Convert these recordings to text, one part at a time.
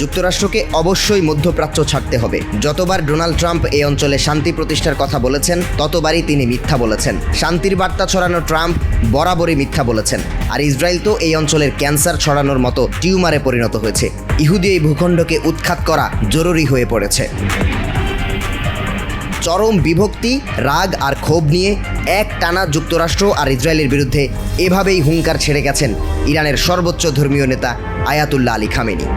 যুক্তরাষ্ট্রকে অবশ্যই মধ্যপ্রাচ্য ছাড়তে হবে। যতবার ডোনাল্ড ট্রাম্প এই অঞ্চলে শান্তি প্রতিষ্ঠার কথা বলেছেন, ততবারই তিনি মিথ্যা বলেছেন। শান্তির বার্তা ছড়ানো ট্রাম্প বরাবরই মিথ্যা বলেছেন। আর ইসরায়েল তো এই অঞ্চলের ক্যান্সার ছড়ানোর মতো টিউমারে পরিণত হয়েছে। ইহুদি এই ভূখণ্ডকে উৎখাত করা জরুরি হয়ে পড়েছে। চরম বিভক্তি, রাগ আর ক্ষোভ নিয়ে এক টানা যুক্তরাষ্ট্র আর ইসরায়েলের বিরুদ্ধে এভাবেই হুঙ্কার ছেড়ে গেছেন ইরানের সর্বোচ্চ ধর্মীয় নেতা আয়াতুল্লাহ আলী খামেনি।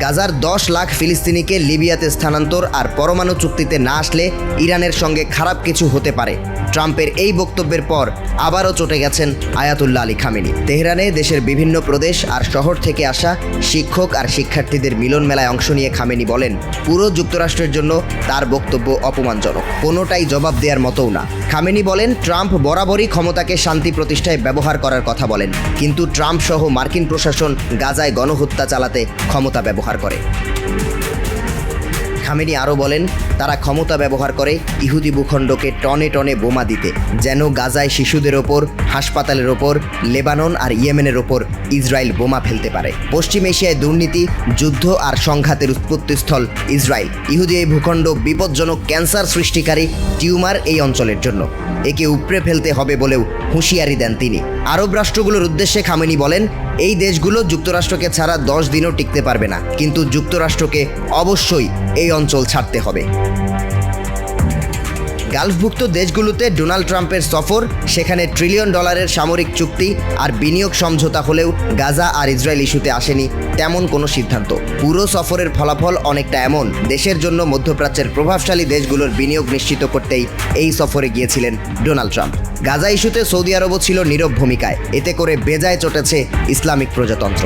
গাজার দশ লাখ ফিলিস্তিনিকে লিবিয়াতে স্থানান্তর আর পরমাণু চুক্তিতে না আসলে ইরানের সঙ্গে খারাপ কিছু হতে পারে। ট্রাম্পের এই বক্তব্যের পর আবারও চটে গেছেন আয়াতুল্লাহ আলী খামেনি। তেহরানে দেশের বিভিন্ন প্রদেশ আর শহর থেকে আসা শিক্ষক আর শিক্ষার্থীদের মিলন মেলায় অংশ নিয়ে খামেনি বলেন, পুরো যুক্তরাষ্ট্রের জন্য তার বক্তব্য অপমানজনক। কোনোটাই জবাব দেওয়ার মতোও না। খামেনি বলেন, ট্রাম্প বরাবরই ক্ষমতাকে শান্তি প্রতিষ্ঠায় ব্যবহার করার কথা বলেন, কিন্তু ট্রাম্প সহ মার্কিন প্রশাসন গাজায় গণহত্যা চালাতে ক্ষমতা ব্যবহার করে। খামেনি আরও বলেন, তারা ক্ষমতা ব্যবহার করে ইহুদি ভূখণ্ডকে টনে টনে বোমা দিতে, যেন গাজায় শিশুদের ওপর, হাসপাতালের ওপর, লেবানন আর ইয়েমেনের ওপর ইসরায়েল বোমা ফেলতে পারে। পশ্চিম এশিয়ায় দুর্নীতি, যুদ্ধ আর সংঘাতের উৎপত্তিস্থল ইসরায়েল। ইহুদি এই ভূখণ্ড বিপজ্জনক ক্যান্সার সৃষ্টিকারী টিউমার এই অঞ্চলের জন্য। একে উপড়ে ফেলতে হবে বলেও হুঁশিয়ারি দেন তিনি। আরব রাষ্ট্রগুলোর উদ্দেশ্যে খামেনি বলেন এই দেশগুলো যুক্তরাষ্ট্রকে ছাড়া দশ দিনও টিকতে পারবে না, কিন্তু যুক্তরাষ্ট্রকে অবশ্যই এই অঞ্চল ছাড়তে হবে। গালফভুক্ত দেশগুলোতে ডোনাল্ড ট্রাম্পের সফর, সেখানে ট্রিলিয়ন ডলারের সামরিক চুক্তি আর বিনিয়োগ সমঝোতা হলেও গাজা আর ইসরায়েল ইস্যুতে আসেনি তেমন কোনো সিদ্ধান্ত। পুরো সফরের ফলাফল অনেকটা এমন, দেশের জন্য মধ্যপ্রাচ্যের প্রভাবশালী দেশগুলোর বিনিয়োগ নিশ্চিত করতেই এই সফরে গিয়েছিলেন ডোনাল্ড ট্রাম্প। গাজা ইস্যুতে সৌদি আরবও ছিল নীরব ভূমিকায়, এতে করে বেজায় চটেছে ইসলামিক প্রজাতন্ত্র।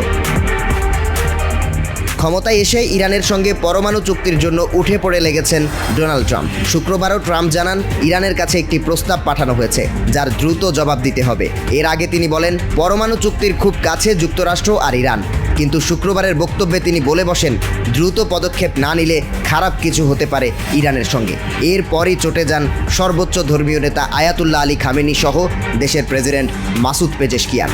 ক্ষমতায় এসে ইরানের সঙ্গে পরমাণু চুক্তির জন্য উঠে পড়ে লেগেছেন ডোনাল্ড ট্রাম্প। শুক্রবারও ট্রাম্প জানান, ইরানের কাছে একটি প্রস্তাব পাঠানো হয়েছে, যার দ্রুত জবাব দিতে হবে। এর আগে তিনি বলেন, পরমাণু চুক্তির খুব কাছে যুক্তরাষ্ট্র আর ইরান। কিন্তু শুক্রবারের বক্তব্যে তিনি বলে বসেন, দ্রুত পদক্ষেপ না নিলে খারাপ কিছু হতে পারে ইরানের সঙ্গে। এরপরই চটে যান সর্বোচ্চ ধর্মীয় নেতা আয়াতুল্লাহ আলী খামেনি সহ দেশের প্রেসিডেন্ট মাসুদ পেজেশকিয়ান।